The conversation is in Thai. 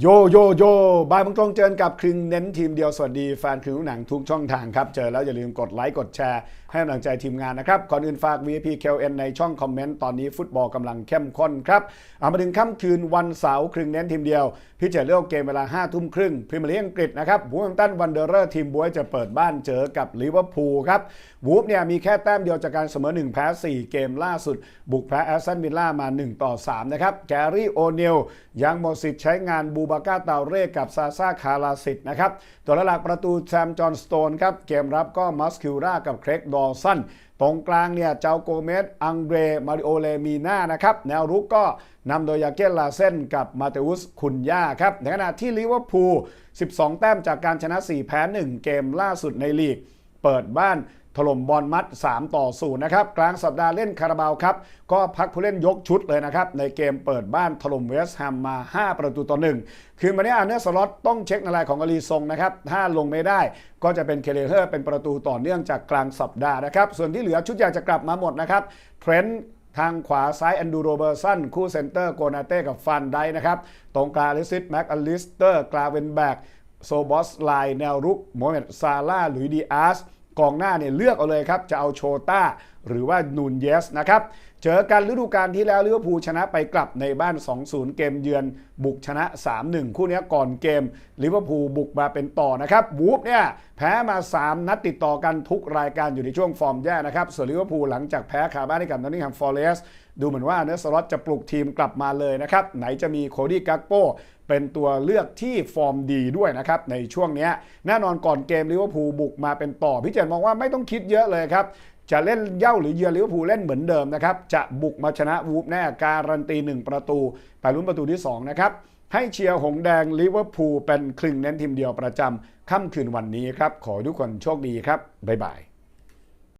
โยโยโยบายมังตรเจอกับครึ่งเน้นทีมเดียว สวัสดีแฟนครึ่งหนังทุกช่องทางครับ เจอแล้วอย่าลืมกดไลค์ กดแชร์ ให้กำลังใจทีมงานนะครับ ก่อนอื่นฝาก VIP KLN ในช่องคอมเมนต์ตอนนี้ฟุตบอลกำลังเข้มข้นครับเอามาถึงค่ำคืนวันเสาร์ครึ่งเน้นทีมเดียว พิจารณาเลือกเกมเวลา 5 ทุ่มครึ่งพรีเมียร์ลีกอังกฤษนะครับวูฟแฮมตันวันเดอร์เรอร์ทีมบวยจะเปิดบ้านเจอกับลิเวอร์พูลครับวูฟเนี่ยมีแค่แต้มเดียวจากการเสมอ1แพ้4เกมล่าสุด บุกแพ้แอสตันวิลล่ามา1ต่อ3นะครับแกรี่โอเนลยังหมดสิทธิ์ใช้งานบูบาก้าเตาเร่กับซาซาคาราสิตนะครับ ตัวหลักประตูแซมจอห์นสโตนครับ เกมรับก็มัสคิวรากับเครกดอสันตรงกลางเนี่ยเจ้าโกเมส อังเดรมาริโอเลมีนานะครับ แนวรุกก็นำโดยยาเกลลาเซนกับมาเตอุสคุนย่าครับ ในขณะที่ลิเวอร์พูล 12 แต้มจากการชนะ 4 แพ้ 1 เกมล่าสุดในลีก เปิดบ้าน ถล่มบอลมัด 3 ต่อ0นะครับกลางสัปดาห์เล่นคาราบาวครับก็พักผู้เล่นยกชุดเลยนะครับในเกมเปิดบ้านถล่มเวสต์แฮมมา 5 ประตูต่อ1คือมาเนี้อาร์เนอร์สล็อตต้องเช็คนาลายของอลีซงนะครับถ้าลงไม่ได้ก็จะเป็นเคเลเฮอร์เป็นประตูต่อเนื่องจากกลางสัปดาห์นะครับส่วนที่เหลือชุดใหญ่จะกลับมาหมดนะครับเทรนต์ทางขวาซ้ายแอนดูโรเบอร์สันคู่เซนเตอร์โกนาเต้กับฟันได้นะครับ ตรงกลางลิซิตแม็กอลิสเตอร์กลาเวนแบกโซบอสไลน์แนวรุกโมเมดซาร่าหลุยดีอาส กองหน้าเนี่ยเลือกเอาเลยครับ จะเอาโชต้าหรือว่านูนเยสนะครับ เจอกันฤดูกาลที่แล้วลิเวอร์พูลชนะไปกลับในบ้าน 2-0 เกมเยือนบุกชนะ 3-1 คู่นี้ก่อนเกมลิเวอร์พูลบุกมาเป็นต่อนะครับวูฟเนี่ยแพ้มา 3 นัดติดต่อกันทุกรายการอยู่ในช่วงฟอร์มแย่นะครับส่วนลิเวอร์พูลหลังจากแพ้คาบ้านให้กับนอตติงแฮมฟอร์เรสต์ดูเหมือนว่าเนสลอตจะปลุกทีมกลับมาเลยนะครับไหนจะมีโคดี้กักโป เป็นตัวเลือกที่ฟอร์มดีด้วยนะครับในช่วงนี้แน่นอนก่อนเกมลิเวอร์พูลบุกมาเป็นต่อพี่เจนมองว่าไม่ต้องคิดเยอะเลยครับจะเล่นเย่าหรือเยือนลิเวอร์พูลเล่นเหมือนเดิมนะครับจะบุกมาชนะวูฟแน่การันตี 1 ประตูไปลุ้นประตูที่ 2 นะครับให้เชียร์หงแดงลิเวอร์พูลเป็นคลึงเน้นทีมเดียวประจำค่ำคืนวันนี้ครับ ขอทุกคนโชคดีครับ บ๊ายบาย